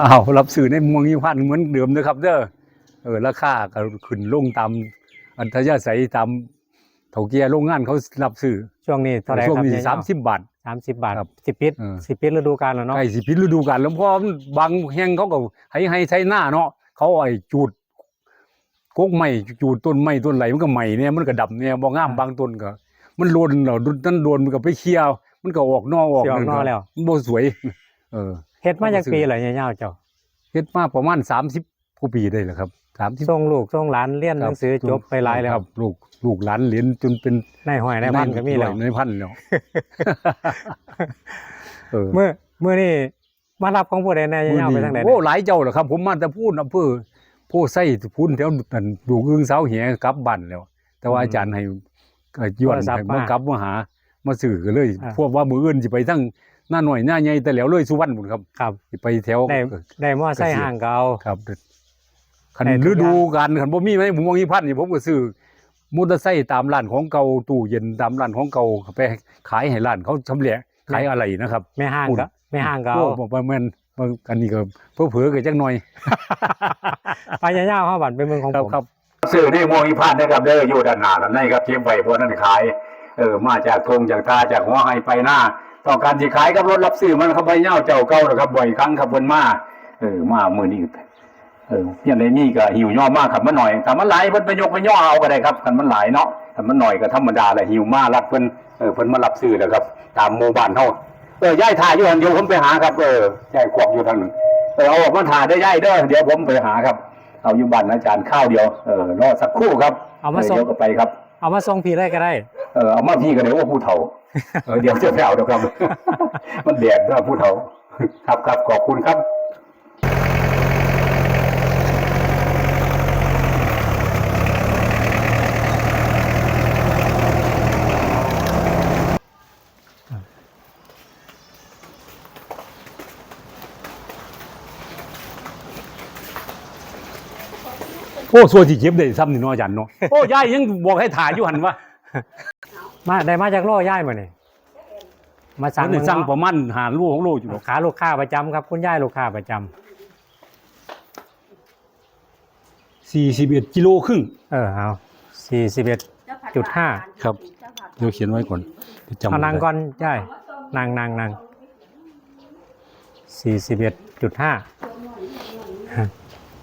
อ้าวรับซื้อในเมืองยี่พันเหมือนเดิมนะครับ เด้อเออราคาก็ขึ้นลงตามอัธยาศัยตามเถาเกียโรงงานเขารับซื้อช่วงนี้เท่าไหร่ช่วงครับนี้เนี่ยสามสิบบาท สามสิบบาทครับสิบปิดเออ สิบปิดฤดูกาลแล้วเนาะ ใกล้สิพิฤดูกาลแล้วเพราะบางแห่งเขาก็ให้ให้ใช้หน้าเนาะเขาเอาไอ้จูดกกไม้จูดต้นไม้ต้นไหลมันก็ใหม่เนี่ยมันก็ดับเนี่ยบ่งามบางต้นก็ มันโลนเหรอนั่นโลนมันก็ไปเคลียร์มันก็ออกนอกออกสิออกนั่นนอกแล้ว มันบ่สวย เออ เฮ็ดมาจากซื้อปีเหรอเนี่ยเจ้าเจ้าเฮ็ดมาประมาณ30กว่าปีได้แหละครับ30ส่งลูกส่งหลานเรียนหนังสือจบไปหลายแล้วครับ ลูกลูกหลานเรียนจนเป็นนายห้อยนายพันก็มีแล้วในพันแล้วเออเมื่อเมื่อนี่มารับของผู้ใดแน่ยาวไปทางไหนโอ้หลายเจ้าเหรอครับ ผมมาแต่พูดอำเภอผู้ใส่พูนแถวนั่นดูกอึงเสาเหียกลับบ้านแล้ว แต่ว่าอาจารย์ให้ก็ย้อนให้มากลับมาหา มาสื่อกันเลย พวกว่ามืออื่นสิไปทั้ง หน้าหน่อยหน้าใหญ่แต่แล้วเลยสุวรรณบุญครับครับสิไปแถวได้ได้มอไซค์ห่างเก่าครับคันได้ทุฤกอย่างดูกาลคันบ่มีไหมผมมองอีพันนี่ผมก็ซื้อมอเตอร์ไซค์ตามร้านของเก่าตู้เย็นตามร้านของเก่าไปขายให้ร้านเขาสำเร็จขายอะไรนะครับไม่ห่างอุ่นก็ไม่ห่างเก่าพวกบอกว่าแม่นบางอันนี้ก็เพื่อเผือๆก็จักหน่อยไปยาวๆเข้าบัตรเป็นเมืองของครับผมครับซื้อนี่มองอีพันนะครับเด้ออยู่ด้านหน้านั่นในครับเทียมไว้พวกนั้นขายเออมาจากทงจากตาจากหัวไฮไปหน้า ต้องการสิขายกับรถรับซื้อมันเข้าไปเน่าเจ้าเก่านะครับบ่อยครั้งครับเพิ่นมาเออมามื้อนี้เออเนี่ยในนี่ก็หิวย่อมากครับมันหน่อยถ้ามันหลายเพิ่นไปยกไปย่อเอาก็ได้ครับถ้ามันหลายเนาะถ้ามันหน่อยก็ธรรมดาแหละหิวมารับเพิ่นเออเพิ่นมารับซื้อแล้วครับ ตามหมู่บ้านเฮาเออย่ายถ่ายอยู่หันเดี๋ยวผมไปหาครับเออย่ายขวบอยู่ทางนั้นเออเอาออกมาถ่ายได้ย่ายเด้อเดี๋ยวผมไปหาครับ เอาอยู่บ้านอาจารย์ข้าวเดียวเออรอสักครู่ครับเอามาส่งเดี๋ยวก็ไปครับ เอามาส่งพี่ได้ก็ได้เออเอามาพี่ก็เดี๋ยวว่าผู้เฒ่าเดี๋ยวจะไปเอาเดี๋ยวครับ มันแดดด้วยผู้เฒ่า ครับครับขอบคุณครับโอ้สวนที่เจ็บได้ซ้ำนี่เน้อยจันเนาะ โอ้ยายยังบอกให้ถ่ายอยู่หันวะ มาได้มาจากโล่ย่ายมาเนี่ยมาสั่สั่งงได้สั่งประมาณหาลูกของโลอยู่หรลูอกกค้าลูกค้าประจำครับ คุณย่ายลูกค้าประจำสี่สิบเอ็ดกิโลครึ่งเออเอาสี่สิบเอ็ดจุดห้าครับเดี๋ยวเขียนไว้ก่อนดี๋ยวจำเอานางไม่ได้ก่อนย่ายนางนางนางสี่สิบเอ็ดจุดห้า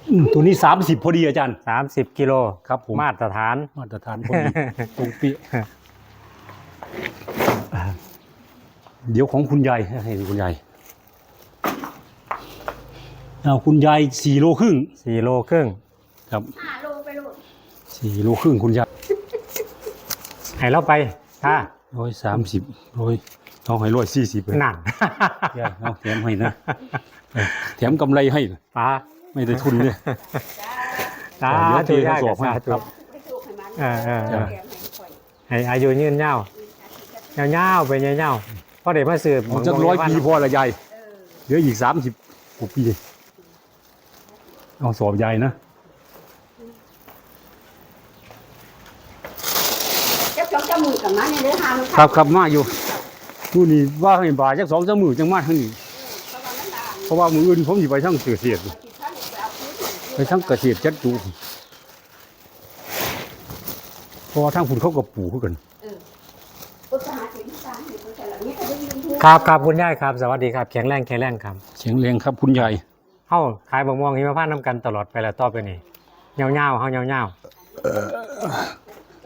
อืมตัวนี้สามสิบพอดีอาจารย์สามสิบกิโลครับผมมาตรฐานมาตรฐานพอดีตรงเปียะ เดี๋ยวของคุณยายให้ดูคุณยายเอาคุณยายสี่โลครึ่งสี่โลครึ่งครับห้าโลไปโลดสี่โลครึ่งคุณยายให้เราไปถ้าร้อยสามสิบร้อยต้องให้ร้อยสี่สิบเลยนั่นยายเอาแถมให้นะเออแถมกำไรให้ป้าไม่ได้ทุนเลยสาเดี๋ยวเทธุย่ายกระสอบให้สาธุครับไปสูกให้มันเออเออเออแถมให้ข่อยให้อายุยืนยาวยาวๆไปยาวๆเพราะเดี๋ยวมาสืบเอาจักร้อยปีพอละยายเออเหลืออีกสามสิบกว่าปี เอาสอบยายนะเจ้าจ้องจมูกกับมันในเนื้อหามันครับครับมาอยู่นู่นนี่ว่าให้บาทจักสองสามมือจังมาทั้งนี้เพราะว่ามันด่างเพราะว่ามืออื่นผมสิไปทั้งเกษตรที่ท่านไปเอาพื้นไปทั้งเกษตรจัดจูเพราะว่าทั้งคุณเขาก็ปลูกคือกัน ครับครับคุณย่ายครับ สวัสดีครับแข็งแรงแข็งแรงครับเสียงแรงครับคุณยายเฮ้าขายบะม่วงหิมพานต์น้ำกันตลอดไปแล้วต่อไปนี่เงาเงาๆเฮาเงาเงา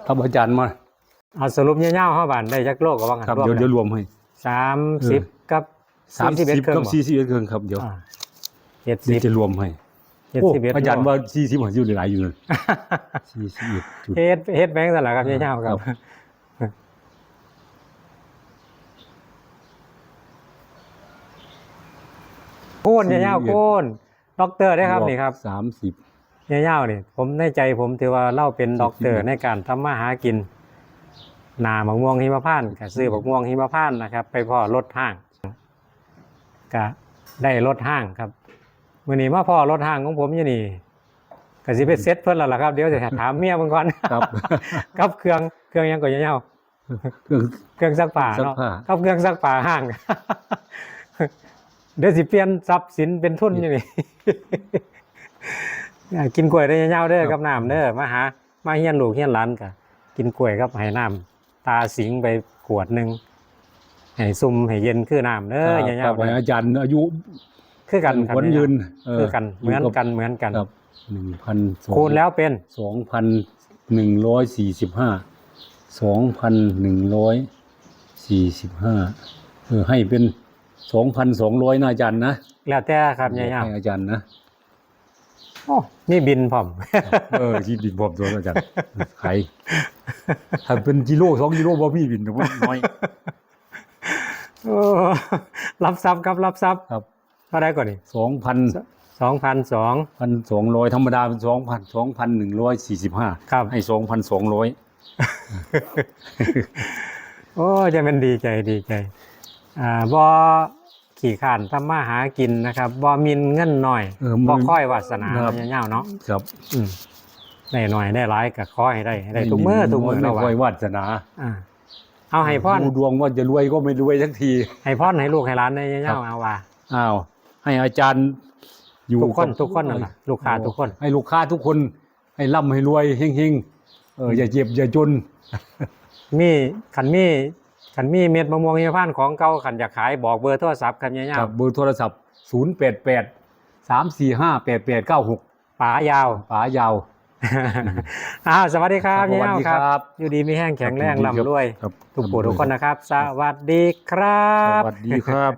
ครับอาจารย์มาๆเอาสรุปเงาเงาๆเฮาบานได้จักโลกก็ว่ากันครับรวมเดี๋ยวเดี๋ยวรวมให้สามสิบกับสามสิบ41เครื่องกับบ่สี่สิบเอ็ดเครื่องครับเดี๋ยวเจ็ดเดี๋สิยวบจะรวมให้เจ็ดโอ้สิบเอ็ดอาจารย์ว่าสี่สิบหัวอยู่หลายอยู่เลยสี่สิบเอ็ดจุด เฮ็ดเฮ็ดแบงค์สั่นล่ะครับเงาเงาๆครับครับ โค่นเงาเงาๆโค่นด็อกเตอร์ได้ครับนี่ครับสามสิบเงี้ยวๆนี่ผมในใจผมถือว่าเล่าเป็นด็อกเตอร์สิบในการทำมาหากินหนาบักม่วงหิมพานต์กับซื้อบักม่วงหิมพานต์นะครับ ไปพ่อรถห้างก็ได้รถห้างครับมื่อนี้มาพ่อรถห้างของผมอยู่นี่ก็สิไปเซ็ตเพิ่นแล้วล่ะครับเดี๋ยวจะถามเมียมันก่อนครับกับเครื่องเครื่องหยังก็เงี้ยวเครื่องๆเครื่องซักผ้าซักเนาะผ้ากับเครื่องซักผ้าห้าง เดี๋ยวสิเปลี่ยนทรัพย์สินเป็นทุนอยู่นี่อยากกินกล้วยได้ยาวๆเด้อกับน้ำเด้อมาหา มาเฮียนลูกเฮียนหลานกะกินกล้วยกับให้น้ำตาสิงไปขวดหนึ่งให้ซุ่มให้เย็นคือน้ำเด้อยาวๆไปเด้ออาจารย์อายุคือกันครับผลยืนคือกันเหมือนกันเหมือนกันครับหนึ่งพันคูณแล้วเป็นสองพันหนึ่งร้อยสี่สิบห้าสองพันหนึ่งร้อยสี่สิบห้าเออให้เป็น สองพันสองร้อยนะอาจารย์นะแล้วแต่ครับยาวให้อาจารย์นะๆโอ้มีบินพร้อมเออที่บินผมตัวอาจารย์ขายถ้าเป็นกิโลสองกิโลบ่มีบินแต่ว่าน้อยโอ้รับทรัพย์ครับรับทรัพย์ครับเท่าไรก่อนนี่สองพันสองพันสองพันสองร้อยธรรมดาเป็นสองพันสองพันหนึ่งร้อยสี่สิบห้าครับให้สองพันสองร้อยโอ้จะเป็นดีใจดีใจอ่า บ่ขี่ขานทำมาหากินนะครับบ่มินเงินหน่อยเออบ่มันค่อยวาสนาครับ เงี้ยาวๆเนาะครับอืมได้หน่อยได้หลายก็ขอให้ได้ให้ได้ทุกมื้อทุกมื้อไม่เนาะค่อยวาสนาอ่าเอาให้พรดูดวงว่าจะรวยก็ไม่รวยสักที ให้พรให้ลูกให้หลานได้เงี้ครัยาบวๆเอาว่าอ้าวให้อาจารย์อยู่ทุกคนบทุกคนนั่นล่ะลูกค้าทุกคน ให้ลูกค้าทุกคน ให้ร่ำให้รวยเฮงๆเอออย่าเจ็บอย่าจนมีขันมี ขันมีเม็ดมะม่วงหิมพานต์ของเก่าขันอยากขายบอกเบอร์โทรศัพท์กันเงี้ยาควรับเบอร์โทรศัพท์ 0 8 8 3 4 5 8 8 9 6ๆป๋ายาว ป๋ายาว อ้าวสวัสดีครับสเงี้วัสยาวดีคครัรับ บ อยู่ดีมีแห้งแข็งแรงครับร่ำรวย ครับทุกผู้ทุกคนนะครับ สวัสดีครัสบวัสดีครับ